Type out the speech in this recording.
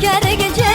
çöker gece